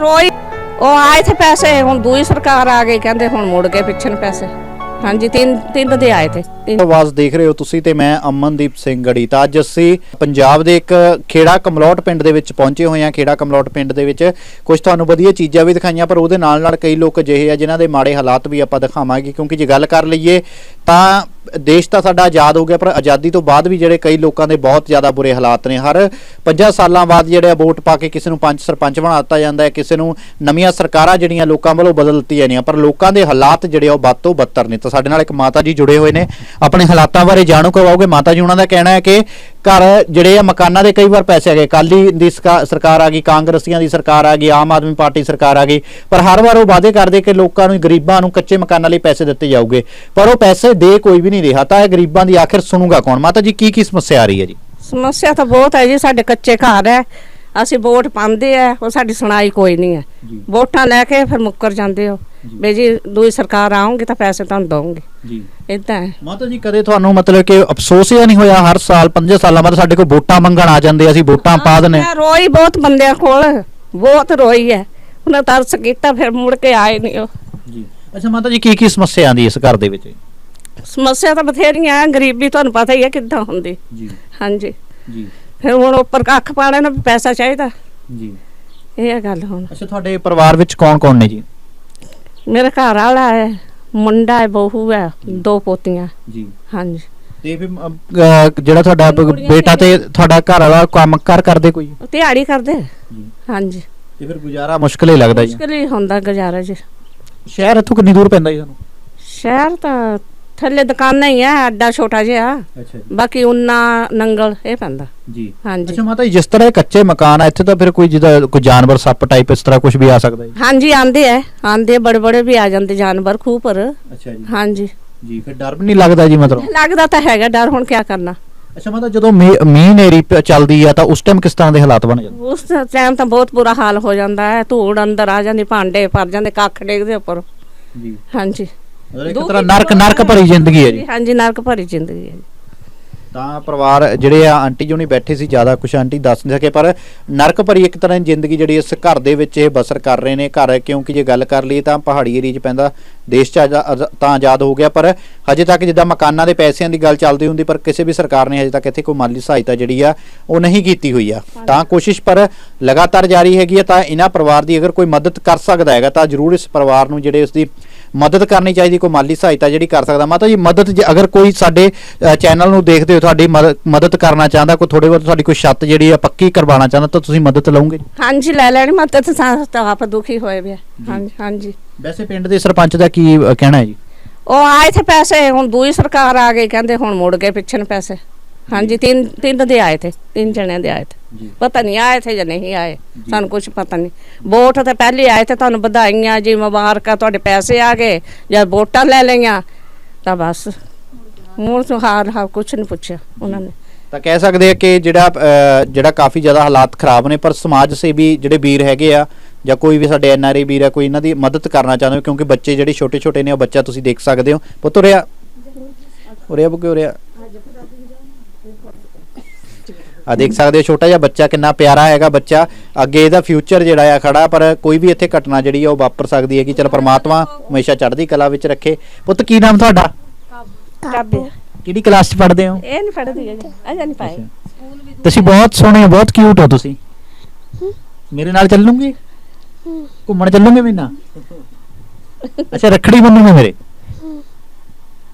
ਰੋਈ ਉਹ ਆਏ ਤੇ ਪੈਸੇ, ਹੁਣ ਦੂਈ ਸਰਕਾਰ ਆ ਗਈ, ਕਹਿੰਦੇ ਹੁਣ ਮੁੜ ਕੇ ਪਿੱਛੇ ਨੂੰ ਪੈਸੇ। ਹਾਂਜੀ, ਤਿੰਨ ਤਿੰਨ ਦੇ ਆਏ ਤੇ। ਆਵਾਜ਼ ਦੇਖ ਰਹੇ ਹੋ ਤੁਸੀਂ ਤੇ ਮੈਂ ਅਮਨਦੀਪ ਸਿੰਘ ਗੜੀ। ਤਾਂ ਅੱਜ ਅਸੀਂ ਪੰਜਾਬ ਦੇ ਇੱਕ ਖੇੜਾ ਕਮਲੌਟ ਪਿੰਡ ਦੇ ਵਿੱਚ ਪਹੁੰਚੇ ਹੋਏ ਹਾਂ। ਖੇੜਾ ਕਮਲੌਟ ਪਿੰਡ ਦੇ ਵਿੱਚ ਕੁਝ ਤੁਹਾਨੂੰ ਵਧੀਆ ਚੀਜ਼ਾਂ ਵੀ ਦਿਖਾਈਆਂ, ਪਰ ਉਹਦੇ ਨਾਲ ਨਾਲ ਕਈ ਲੋਕ ਅਜਿਹੇ ਆ ਜਿਨ੍ਹਾਂ ਦੇ ਮਾੜੇ ਹਾਲਾਤ ਵੀ ਆਪਾਂ ਦਿਖਾਵਾਂਗੇ। ਕਿਉਂਕਿ ਜੇ ਗੱਲ ਕਰ ਲਈਏ ਤਾਂ ਦੇਸ਼ ਤਾਂ ਸਾਡਾ ਆਜ਼ਾਦ ਹੋ ਗਿਆ, ਪਰ ਆਜ਼ਾਦੀ ਤੋਂ ਬਾਅਦ ਵੀ ਜਿਹੜੇ ਕਈ ਲੋਕਾਂ ਦੇ ਬਹੁਤ ਜ਼ਿਆਦਾ ਬੁਰੇ ਹਾਲਾਤ ਨੇ। ਹਰ 50 ਸਾਲਾਂ ਬਾਅਦ ਜਿਹੜੇ ਆ ਵੋਟ ਪਾ ਕੇ ਕਿਸੇ ਨੂੰ ਪੰਚ ਸਰਪੰਚ ਬਣਾ ਦਿੱਤਾ ਜਾਂਦਾ ਹੈ, ਕਿਸੇ ਨੂੰ ਨਵੀਆਂ ਸਰਕਾਰਾਂ ਜਿਹੜੀਆਂ ਲੋਕਾਂ ਵੱਲੋਂ ਬਦਲ ਦਿੱਤੀਆਂ ਜਾਂਦੀਆਂ ਪਰ ਲੋਕਾਂ ਦੇ ਹਾਲਾਤ ਜਿਹੜੇ ਆ ਉਹ ਵੱਧ ਤੋਂ ਬੱਤਰ ਨੇ। ਤਾਂ ਸਾਡੇ ਨਾਲ ਇੱਕ ਮਾਤਾ ਜੀ ਜੁੜੇ ਹੋਏ ਨੇ। ਆਪਣੇ ਹਾਲਾਤਾਂ ਬਾਰੇ ਜਾਣੂ ਕਰਵਾਓਗੇ। ਮਾਤਾ ਜੀ ਉਹਨਾਂ ਦਾ ਕਹਿਣਾ ਹੈ ਕਿ ਘਰ ਜਿਹੜੇ ਆ ਮਕਾਨਾਂ ਦੇ ਕਈ ਵਾਰ ਪੈਸੇ ਆ ਗਏ ਕਾਲੀ ਦੀ ਸਰਕਾਰ ਆ ਗਈ ਕਾਂਗਰਸੀਆਂ ਦੀ ਸਰਕਾਰ ਆ ਗਈ ਆਮ ਆਦਮੀ ਪਾਰਟੀ ਸਰਕਾਰ ਆ ਗਈ। ਪਰ ਹਰ ਵਾਰ ਉਹ ਵਾਅਦੇ ਕਰਦੇ ਕਿ ਲੋਕਾਂ ਨੂੰ ਗਰੀਬਾਂ ਨੂੰ ਕੱਚੇ ਮਕਾਨਾਂ ਲਈ ਪੈਸੇ ਦਿੱਤੇ ਜਾਊਗੇ। ਪਰ ਉਹ ਪੈਸੇ ਦੇ ਕੋਈ ਵੀ ਨਹੀਂ ਰਿਹਾ। ਤਾਂ ਇਹ ਗਰੀਬਾਂ ਦੀ ਆਖਿਰ ਸੁਣੂਗਾ ਕੌਣ? ਮਾਤਾ ਜੀ ਕੀ ਕੀ ਸਮੱਸਿਆ ਆ ਰਹੀ ਹੈ ਜੀ? ਸਮੱਸਿਆ ਤਾਂ ਬਹੁਤ ਹੈ ਜੀ। ਸਾਡੇ ਕੱਚੇ ਘਰ ਹੈ। ਅਸੀਂ ਵੋਟ ਪਾਉਂਦੇ ਆ। ਉਹ ਸਾਡੀ ਸੁਣਾਈ ਕੋਈ ਨਹੀਂ ਹੈ। ਵੋਟਾਂ ਲੈ ਕੇ ਫਿਰ ਮੁੱਕਰ ਜਾਂਦੇ ਹੋ। ਵੀ ਜੀ ਦੂਈ ਸਰਕਾਰ ਆਉਂਗੀ ਤਾਂ ਪੈਸੇ ਤੁਹਾਨੂੰ ਦਵਾਂਗੇ ਜੀ। ਇਦਾਂ ਮਾਤਾ ਜੀ ਕਦੇ ਤੁਹਾਨੂੰ ਮਤਲਬ ਕਿ ਅਫਸੋਸ ਹੀ ਨਹੀਂ ਹੋਇਆ ਹਰ ਸਾਲ 5 ਸਾਲਾਂ ਬਾਅਦ ਸਾਡੇ ਕੋਲ ਵੋਟਾਂ ਮੰਗਣ ਆ ਜਾਂਦੇ ਅਸੀਂ ਵੋਟਾਂ ਪਾ ਦਿੰਨੇ ਮੈਂ ਰੋਈ ਬਹੁਤ ਬੰਦਿਆਂ ਕੋਲ ਬਹੁਤ ਰੋਈ ਹੈ। ਉਹਨਾਂ ਤਰਸ ਕੀਤਾ ਫਿਰ ਮੁੜ ਕੇ ਆਏ ਨਹੀਂ ਉਹ। ਜੀ। ਅੱਛਾ ਮਾਤਾ ਜੀ ਕੀ ਕੀ ਸਮੱਸਿਆ ਆਂਦੀ ਇਸ ਘਰ ਦੇ ਵਿੱਚ? ਸਮੱਸਿਆ ਤਾਂ ਬਥੇਰੀਆਂ ਗਰੀਬੀ ਤੁਹਾਨੂੰ ਪਤਾ ਹੀ ਹੈ ਕਿੱਦਾਂ ਹੁੰਦੀ। ਜੀ। ਹਾਂਜੀ। ਜੀ। ਫਿਰ ਹੁਣ ਉੱਪਰ ਕੱਖ ਪਾਣੇ ਨੂੰ ਪੈਸਾ ਚਾਹੀਦਾ। ਜੀ। ਇਹ ਗੱਲ ਹੁਣ। ਅੱਛਾ ਤੁਹਾਡੇ ਪਰਿਵਾਰ ਵਿੱਚ ਕੌਣ ਕੌਣ ਨੇ ਜੀ? ਮੇਰੇ ਘਰ ਵਾਲਾ ਹੈ ਮੁੰਡਾ ਹੈ ਬਹੂ ਹੈ ਦੋ ਪੋਤੀਆਂ। ਜੀ। ਹਾਂਜੀ। ਤੇ ਫਿਰ ਅਮ, ਅਹ, ਜਿਹੜਾ ਤੁਹਾਡਾ ਬ- ਕੁੜੀਆਂ ਬੇਟਾ ਤੇ ਤੁਹਾਡਾ ਘਰ ਵਾਲਾ ਕੰਮ ਕਰ ਕਰਦੇ ਕੋਈ? ਉਹ ਦਿਹਾੜੀ ਕਰਦੇ। ਹਾਂਜੀ। ਤੇ ਫਿਰ ਗੁਜ਼ਾਰਾ ਮੁਸ਼ਕਲ ਹੀ ਲੱਗਦਾ ਜੀ। ਮੁਸ਼ਕਿਲ ਹੀ ਹੁੰਦਾ ਗੁਜ਼ਾਰਾ ਜੀ। ਸ਼ਹਿਰ ਇੱਥੋਂ ਕਿੰਨੀ ਦੂਰ ਪੈਂਦਾ ਜੀ ਤੁਹਾਨੂੰ? ਸ਼ਹਿਰ ਤਾਂ ਥੱਲੇ ਦੁਕਾਨਾਂ ਹੀ ਆ ਅੱਡਾ ਛੋਟਾ ਜਿਹਾ। ਅੱਛਾ ਜੀ। ਬਾਕੀ ਉਨਾ ਨੰਗਲ ਇਹ ਪੈਂਦਾ। ਜੀ। ਹਾਂਜੀ। ਅੱਛਾ ਮਾਤਾ ਜੀ ਜਿਸ ਤਰ੍ਹਾਂ ਇਹ ਕੱਚੇ ਮਕਾਨ ਆ ਇੱਥੇ ਤਾਂ ਫਿਰ ਕੋਈ ਜਿਹਦਾ ਕੋਈ ਜਾਨਵਰ ਸੱਪ ਟਾਈਪ ਇਸ ਤਰ੍ਹਾਂ ਕੁਝ ਵੀ ਆ ਸਕਦਾ ਜੀ? ਹਾਂਜੀ ਆਂਦੇ ਐ। ਆਂਦੇ ਬੜੇ ਬੜੇ ਵੀ ਆ ਜਾਂਦੇ ਜਾਨਵਰ ਖੂਹ ਪਰ। ਅੱਛਾ ਜੀ। ਹਾਂਜੀ। ਜੀ ਫਿਰ ਡਰ ਵੀ ਨਹੀਂ ਲੱਗਦਾ ਜੀ ਮਤਲਬ? ਲੱਗਦਾ ਤਾਂ ਹੈਗਾ ਡਰ ਹੁਣ ਕੀ ਕਰਨਾ। ਅੱਛਾ ਮਾਤਾ ਜਦੋਂ ਮੀਂਹ ਮੀਂਹ ਨੇਰੀ ਪ- ਚੱਲਦੀ ਆ ਤਾਂ ਉਸ ਟਾਈਮ ਕਿਸ ਤਰ੍ਹਾਂ ਦੇ ਹਾਲਾਤ ਬਣ ਜਾਂਦੇ? ਉਸ ਟਾਈਮ ਤਾਂ ਬਹੁਤ ਬੁਰਾ ਹਾਲ ਹੋ ਜਾਂਦਾ ਹੈ ਧੂੜ ਅੰਦਰ ਆ ਜਾਂਦੀ ਭਾਂਡੇ ਭਰ ਜਾਂਦੇ ਕੱਖ ਡੇਗਦੇ ਉੱਪਰ। ਜੀ। ਹਾਂਜੀ। ਮਤਲਬ ਇੱਕ ਦੁੱਖ ਤਰ੍ਹਾਂ ਹੀ ਨਰਕ ਬਹੁਤ ਨਰਕ ਭਰੀ ਜ਼ਿੰਦਗੀ ਹੈ ਜੀ। ਹਾਂਜੀ ਨਰਕ ਭਰੀ ਜ਼ਿੰਦਗੀ ਹੈ ਜੀ। ਤਾਂ ਪਰਿਵਾਰ ਜਿਹੜੇ ਆ ਆਂਟੀ ਜੀ ਹੁਣੀ ਬੈਠੇ ਸੀ ਜ਼ਿਆਦਾ ਕੁਝ ਆਂਟੀ ਦੱਸ ਨਹੀਂ ਸਕੇ ਪਰ ਨਰਕ ਭਰੀ ਇੱਕ ਤਰ੍ਹਾਂ ਦੀ ਜ਼ਿੰਦਗੀ ਜਿਹੜੀ ਇਸ ਘਰ ਦੇ ਵਿੱਚ ਇਹ ਬਸਰ ਕਰ ਰਹੇ ਨੇ ਘਰ ਕਿਉਂਕਿ ਜੇ ਗੱਲ ਕਰ ਲਈਏ ਤਾਂ ਪਹਾੜੀ ਏਰੀਆ 'ਚ ਪੈਂਦਾ ਦੇਸ਼ 'ਚ ਤਾਂ ਆਜ਼ਾਦ ਹੋ ਗਿਆ ਪਰ ਹਜੇ ਤੱਕ ਜਿੱਦਾਂ ਮਕਾਨਾਂ ਦੇ ਪੈਸਿਆਂ ਦੀ ਗੱਲ ਚੱਲਦੀ ਹੁੰਦੀ ਪਰ ਕਿਸੇ ਵੀ ਸਰਕਾਰ ਨੇ ਹਜੇ ਤੱਕ ਇੱਥੇ ਕੋਈ ਮਾਲੀ ਸਹਾਇਤਾ ਜਿਹੜੀ ਆ ਉਹ ਨਹੀਂ ਕੀਤੀ ਹੋਈ ਆ। ਤਾਂ ਕੋਸ਼ਿਸ਼ ਪਰ ਲਗਾਤਾਰ ਜਾਰੀ ਹੈਗੀ ਆ ਤਾਂ ਇਹਨਾਂ ਪਰਿਵਾਰ ਦੀ ਅਗਰ ਕੋਈ ਮਦਦ ਕਰ ਸਕਦਾ ਹੈਗਾ ਤਾਂ ਜ਼ਰੂਰ ਇਸ ਪਰਿਵਾਰ ਨੂੰ ਜਿਹੜੇ ਉਸ ਦੀ ਮਦਦ ਕਰਨੀ ਚਾਹੀਦੀ ਕੋਈ ਮਾਲੀ ਸਹਾਇਤਾ ਜਿਹੜੀ ਕਰ ਸਕਦਾ। ਮਾਤਾ ਜੀ ਮਦਦ ਜੇ ਅਗਰ ਕੋਈ ਸਾਡੇ ਚੈਨਲ ਨੂੰ ਦੇਖਦੇ ਹੋ ਤੁਹਾਡੀ ਮਦ- ਮਦਦ ਕਰਨਾ ਚਾਹੁੰਦਾ ਕੋਈ ਥੋੜੇ ਬਹੁਤ ਤੁਹਾਡੀ ਕੋਈ ਛੱਤ ਜਿਹੜੀ ਆ ਪੱਕੀ ਕਰਵਾਉਣਾ ਚਾਹੁੰਦਾ ਤਾਂ ਤੁਸੀਂ ਮਦਦ ਲਓਗੇ? ਹਾਂਜੀ ਲੈ ਲੈਣੀ ਮੈਂ ਤਾਂ ਤਾਂ ਤਾਂ ਆਪ ਦੁਖੀ ਹੋਏ ਵੀ ਹਾਂਜੀ ਹਾਂਜੀ। ਵੈਸੇ ਪਿੰਡ ਦੇ ਸਰਪੰਚ ਦਾ ਕੀ ਕਹਿਣਾ ਹੈ ਜੀ? ਉਹ ਆਏ ਥੇ ਪੈਸੇ ਹੁਣ ਦੂਈ ਸਰਕਾਰ ਆ ਗਈ ਕਹਿੰਦੇ ਹੁਣ ਮੁੜ ਗਏ ਪਿੱਛੇ ਨੂੰ ਪੈਸੇ। ਹਾਂਜੀ ਤਿੰਨ ਤਿੰਨ ਦੇ ਆਏ ਥੇ ਤਿੰਨ ਜਣਿਆਂ ਦੇ ਆਏ ਥੇ ਪਤਾ ਨਹੀਂ ਆਏ ਥੇ ਜਾਂ ਨਹੀਂ ਆਏ ਸਾਨੂੰ ਕੁਝ ਪਤਾ ਨਹੀਂ। ਵੋਟ ਤੇ ਪਹਿਲੇ ਆਏ ਤੇ ਤੁਹਾਨੂੰ ਵਧਾਈਆਂ ਜੀ ਮੁਬਾਰਕਾਂ ਤੁਹਾਡੇ ਪੈਸੇ ਆ ਗਏ ਜਾਂ ਵੋਟਾਂ ਲੈ ਲਈਆਂ ਤਾਂ ਬਸ। ਮੂੰਹ ਤੋਂ ਹਾਰ ਹਾਰ ਕੁਝ ਨਹੀਂ ਪੁੱਛਿਆ ਉਹਨਾਂ ਨੇ। ਤਾਂ ਕਹਿ ਸਕਦੇ ਆ ਕਿ ਜਿਹੜਾ ਜਿਹੜਾ ਕਾਫੀ ਜ਼ਿਆਦਾ ਹਾਲਾਤ ਖਰਾਬ ਨੇ ਪਰ ਸਮਾਜ ਸੇਵੀ ਜਿਹੜੇ ਵੀਰ ਹੈਗੇ ਆ ਜਾਂ ਕੋਈ ਵੀ ਸਾਡੇ ਐਨ ਆਰ ਆਈ ਵੀਰ ਆ ਕੋਈ ਇਹਨਾਂ ਦੀ ਮਦਦ ਕਰਨਾ ਚਾਹੁੰਦੇ ਹੋ ਕਿਉਂਕਿ ਬੱਚੇ ਜਿਹੜੇ ਛੋਟੇ ਛੋਟੇ ਨੇ ਉਹ ਬੱਚਾ ਤੁਸੀਂ ਦੇਖ ਸਕਦੇ ਹੋ। ਪੁੱਤ ਉਰਿਆ ਉਰਿਆ ਬੁਕੇ ਉਰਿਆ ਆ। ਦੇਖ ਸਕਦੇ ਹੋ ਛੋਟਾ ਜਿਹਾ ਬੱਚਾ ਕਿੰਨਾ ਪਿਆਰਾ ਹੈਗਾ ਬੱਚਾ। ਅੱਗੇ ਇਹਦਾ ਫਿਊਚਰ ਜਿਹੜਾ ਆ ਖੜਾ ਪਰ ਕੋਈ ਵੀ ਇੱਥੇ ਘਟਨਾ ਜਿਹੜੀ ਆ ਉਹ ਵਾਪਰ ਸਕਦੀ ਹੈ ਕਿ ਚਲ ਪ੍ਰਮਾਤਮਾ ਹਮੇਸ਼ਾ ਚੜ੍ਹਦੀ ਕਲਾ ਵਿੱਚ ਰੱਖੇ। ਪੁੱਤ ਕੀ ਨਾਮ ਤੁਹਾਡਾ? ਕਾਬੇ ਕਿਹੜੀ ਕਲਾਸ 'ਚ ਪੜ੍ਹਦੇ ਹੋ? ਇਹ ਨਹੀਂ ਫੜਦੀ ਹੈ ਅਜਾ ਨਹੀਂ ਪਾਏ ਤੁਸੀਂ ਬਹੁਤ ਸੋਹਣੇ ਹੋ ਬਹੁਤ ਕਿਊਟ ਹੋ ਤੁਸੀਂ। ਮੇਰੇ ਨਾਲ ਚੱਲੂਗੇ? ਘੁੰਮਣ ਚੱਲੂਗੇ ਮੇਰੇ ਨਾਲ ਅੱਛਾ ਰੱਖੜੀ ਬੰਨੂਗੇ ਮੇਰੇ?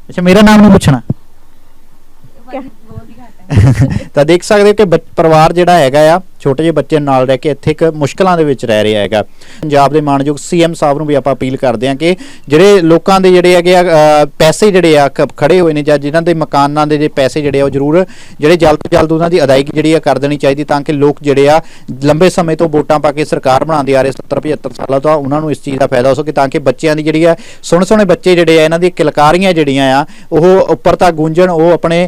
ਅੱਛਾ ਮੇਰਾ ਨਾਮ ਨਹੀਂ ਪੁੱਛਣਾ। ਤਾਂ ਦੇਖ ਸਕਦੇ ਹੋ ਕਿ ਬੱਚ- ਪਰਿਵਾਰ ਜਿਹੜਾ ਹੈਗਾ ਆ ਛੋਟੇ ਜਿਹੇ ਬੱਚੇ ਨਾਲ ਰਹਿ ਕੇ ਇੱਥੇ ਇੱਕ ਮੁਸ਼ਕਲਾਂ ਦੇ ਵਿੱਚ ਰਹਿ ਰਿਹਾ ਹੈਗਾ। ਪੰਜਾਬ ਦੇ ਮਾਨਯੋਗ ਸੀਐਮ ਸਾਹਿਬ ਨੂੰ ਵੀ ਆਪਾਂ ਅਪੀਲ ਕਰਦੇ ਹਾਂ ਕਿ ਜਿਹੜੇ ਲੋਕਾਂ ਦੇ ਜਿਹੜੇ ਹੈਗੇ ਆ ਪੈਸੇ ਜਿਹੜੇ ਆ, ਖ- ਖੜੇ ਹੋਏ ਨੇ ਜਾਂ ਜਿਨ੍ਹਾਂ ਦੇ ਮਕਾਨਾਂ ਦੇ ਜੇ ਪੈਸੇ ਜਿਹੜੇ ਆ, ਉਹ ਜ਼ਰੂਰ ਜਿਹੜੇ ਜਲਦ ਤੋਂ ਜਲਦ ਉਹਨਾਂ ਦੀ ਅਦਾਇਗੀ ਜਿਹੜੀ ਆ ਕਰ ਦੇਣੀ ਚਾਹੀਦੀ ਤਾਂ ਕਿ ਲੋਕ ਜਿਹੜੇ ਆ ਲੰਬੇ ਸਮੇਂ ਤੋਂ ਵੋਟਾਂ ਪਾ ਕੇ ਸਰਕਾਰ ਬਣਾਉਂਦੇ ਆ ਰਹੇ 70 75 ਸਾਲਾਂ ਤੋਂ ਉਹਨਾਂ ਨੂੰ ਇਸ ਚੀਜ਼ ਦਾ ਫਾਇਦਾ ਹੋ ਸਕੇ ਤਾਂ ਕਿ ਬੱਚਿਆਂ ਦੀ ਜਿਹੜੀ ਆ ਸੋਹਣੇ ਸੋਹਣੇ ਬੱਚੇ ਜਿਹੜੇ ਆ, ਇਹਨਾਂ ਦੀ ਕਿਲਕਾਰੀਆਂ ਜਿਹੜੀਆਂ ਆ, ਉਹ ਉੱਪਰ ਤੱਕ ਗੂੰਜਣ, ਉਹ ਆਪਣੇ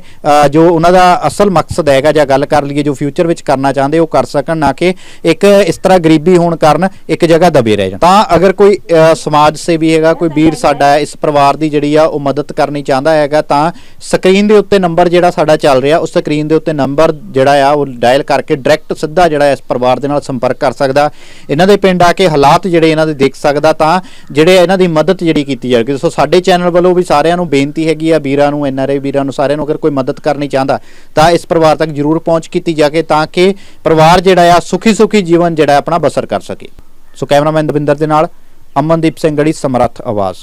ਜੋ ਉਹਨਾਂ ਦਾ ਅਸਲ ਮਕਸਦ ਹੈਗਾ ਜਾਂ ਗੱਲ ਕਰ ਲਈਏ ਜੋ ਫਿਊਚਰ ਵਿੱਚ ਕਰਨਾ ਚਾਹੁੰਦੇ, ਉਹ ਕਰ ਸਕਣ ਨਾ ਕਿ ਇੱਕ ਇਸ ਤਰ੍ਹਾਂ ਗਰੀਬੀ ਹੋਣ ਕਾਰਨ ਇੱਕ ਜਗ੍ਹਾ ਦਬੇ ਰਹਿ ਜਾਣ। ਤਾਂ ਅਗਰ ਕੋਈ ਸਮਾਜ ਸੇਵੀ ਹੈਗਾ ਕੋਈ ਵੀਰ ਸਾਡਾ ਹੈ, ਇਸ ਪਰਿਵਾਰ ਦੀ ਜਿਹੜੀ ਆ ਉਹ ਮਦਦ ਕਰਨੀ ਚਾਹੁੰਦਾ ਹੈਗਾ ਤਾਂ ਸਕਰੀਨ ਦੇ ਉੱਤੇ ਨੰਬਰ ਜਿਹੜਾ ਸਾਡਾ ਚੱਲ ਰਿਹਾ ਉਸ ਸਕਰੀਨ ਦੇ ਉੱਤੇ ਨੰਬਰ ਜਿਹੜਾ ਆ ਉਹ ਡਾਇਲ ਕਰਕੇ ਡਾਇਰੈਕਟ ਸਿੱਧਾ ਜਿਹੜਾ ਇਸ ਪਰਿਵਾਰ ਦੇ ਨਾਲ ਸੰਪਰਕ ਕਰ ਸਕਦਾ। ਇਹਨਾਂ ਦੇ ਪਿੰਡ ਆ ਕੇ ਹਾਲਾਤ ਜਿਹੜੇ ਇਹਨਾਂ ਦੇ ਦੇਖ ਸਕਦਾ ਤਾਂ ਜਿਹੜੇ ਇਹਨਾਂ ਦੀ ਮਦਦ ਜਿਹੜੀ ਕੀਤੀ ਜਾਵੇਗੀ। ਸੋ ਸਾਡੇ ਚੈਨਲ ਵੱਲੋਂ ਵੀ ਸਾਰਿਆਂ ਨੂੰ ਬੇਨਤੀ ਹੈਗੀ ਆ ਵੀਰਾਂ ਨੂੰ ਐਨਆਰਆਈ ਵੀਰਾਂ ਨੂੰ ਸਾਰਿਆਂ ਨੂੰ ਅਗਰ ਕੋਈ ਮਦਦ ਕਰਨੀ ਚਾਹੁੰਦਾ ਤਾਂ ਇਸ ਪਰਿਵਾਰ ਤੱਕ ਜਰੂਰ ਪਹੁੰਚ ਕੀਤੀ ਜਾਵੇ ਤਾਂ ਕਿ ਪਰਿਵਾਰ ਪਰਿਵਾਰ ਜਿਹੜਾ ਆ, ਸੁਖੀ ਸੁਖੀ ਜੀਵਨ ਜਿਹੜਾ ਆਪਣਾ ਬਸਰ ਕਰ ਸਕੇ। ਸੋ ਕੈਮਰਾਮੈਨ ਦਵਿੰਦਰ ਦੇ ਨਾਲ, ਅਮਨਦੀਪ ਸਿੰਘ ਗੜੀ ਸਮਰੱਥ ਆਵਾਜ਼।